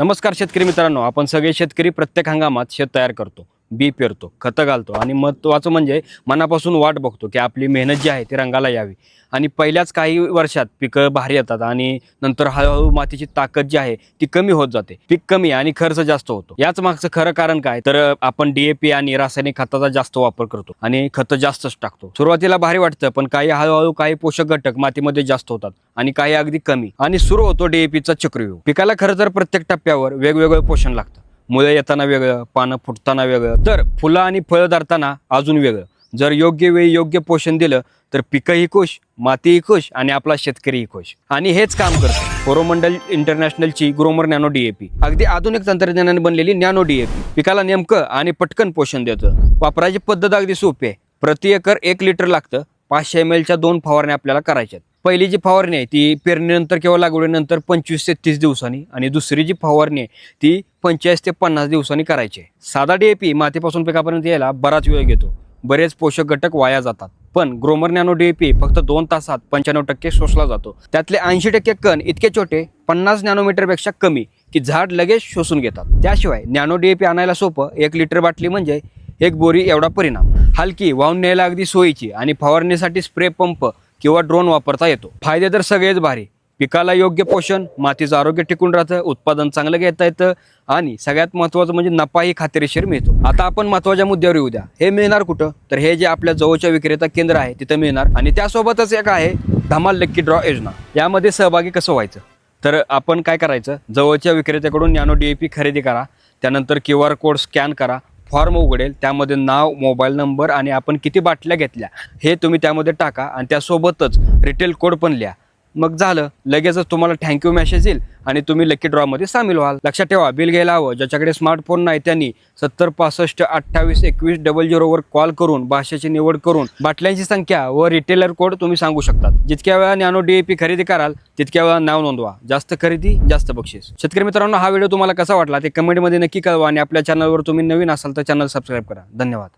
नमस्कार शेतकरी मित्रांनो आपण सगळे शेतकरी प्रत्येक हंगामात शेत तयार करतो. बी पेरतो खतं घालतो. आणि महत्त्वाचं म्हणजे मनापासून वाट बघतो की आपली मेहनत जी आहे ती रंगाला यावी. आणि पहिल्याच काही वर्षात पिकं भारी येतात आणि नंतर हळूहळू मातीची ताकद जी आहे ती कमी होत जाते. पीक कमी आणि खर्च जास्त होतो. याच मागचं खरं कारण काय? तर आपण डीएपी आणि रासायनिक खताचा जास्त वापर करतो आणि खतं जास्तच टाकतो. सुरुवातीला भारी वाटतं पण काही हळूहळू काही पोषक घटक मातीमध्ये जास्त होतात आणि काही अगदी कमी. आणि सुरू होतो डीएपीचा चक्रव्यूह. पिकाला खरं तर प्रत्येक टप्प्यावर वेगवेगळं पोषण लागतं. मुळे येताना वेगळं पानं फुटताना वेगळं. तर फुलं आणि फळं धरताना अजून वेगळं. जर योग्य वेळी योग्य पोषण दिलं तर पिकंही खुश मातीही खुश आणि आपला शेतकरीही खुश. आणि हेच काम करतं. कोरोमंडल इंटरनॅशनलची ग्रोमर नॅनो डीएपी. अगदी आधुनिक तंत्रज्ञानाने बनलेली नॅनो डीएपी. पिकाला नेमकं आणि पटकन पोषण देतं. वापरायची पद्धत अगदी सोपी आहे. प्रति एकर एक लिटर लागतं. पाचशे एम एलच्या दोन फवारण्या आपल्याला करायच्या पहिली जी फवारणी आहे ती पेरणीनंतर किंवा लागवडीनंतर पंचवीस ते तीस दिवसांनी आणि दुसरी जी फवारणी आहे ती पंचेचाळीस ते पन्नास दिवसांनी करायची आहे. साधा डी ए पी मातीपासून पिकापर्यंत यायला बराच वेळ घेतो. बरेच पोषक घटक वाया जातात. पण Gromor nano D A P फक्त दोन तासात पंच्याण्णव टक्के शोषला जातो. त्यातले ऐंशी टक्के कण इतके छोटे पन्नास नॅनोमीटरपेक्षा कमी की झाड लगेच शोषून घेतात. त्याशिवाय नॅनो डी ए पी आणायला सोपं एक लिटर बाटली म्हणजे एक बोरी एवढा परिणाम. हलकी वाहून न्यायला अगदी सोयीची आणि फवारणीसाठी स्प्रे पंप किंवा ड्रोन वापरता येतो. फायदे तर सगळेच भारी. पिकाला योग्य पोषण मातीचं आरोग्य टिकून राहतं उत्पादन चांगलं घेता येतं आणि सगळ्यात महत्त्वाचं म्हणजे नफाही खात्रीशीर मिळतो. आता आपण महत्त्वाच्या मुद्द्यावर येऊ द्या हे मिळणार कुठं? तर हे जे आपल्या जवळच्या विक्रेता केंद्र आहे तिथं मिळणार. आणि त्यासोबतच एक आहे धमाल लक्की ड्रॉ योजना. यामध्ये सहभागी कसं व्हायचं? तर आपण काय करायचं? जवळच्या विक्रेत्याकडून नॅनो डी ए पी खरेदी करा. त्यानंतर क्यू आर कोड स्कॅन करा. फॉर्म उघडेल त्यामध्ये नाव मोबाईल नंबर आणि आपण किती बाटल्या घेतल्या हे तुम्ही त्यामध्ये टाका आणि त्यासोबतच रिटेल कोड पण लिहा. मग झालं लगेचच तुम्हाला थँक्यू मेसेज येईल आणि तुम्ही लकी ड्रॉमध्ये सामील व्हाल. लक्षात ठेवा बिल घ्यायला हवं. ज्याच्याकडे स्मार्टफोन नाही त्यांनी सत्तर पासष्ट अठ्ठावीस एकवीस डबल झिरोवर कॉल करून भाषेची निवड करून बाटल्यांची संख्या व रिटेलर कोड तुम्ही सांगू शकतात. जितक्या वेळा नॅनो डीएपी खरेदी कराल तितक्या वेळा नाव नोंदवा. जास्त खरेदी जास्त बक्षीस. शेतकरी मित्रांनो हा व्हिडिओ तुम्हाला कसा वाटला ते कमेंटमध्ये नक्की कळवा आणि आपल्या चॅनलवर तुम्ही नवीन असाल तर चॅनल सबस्क्राईब करा. धन्यवाद.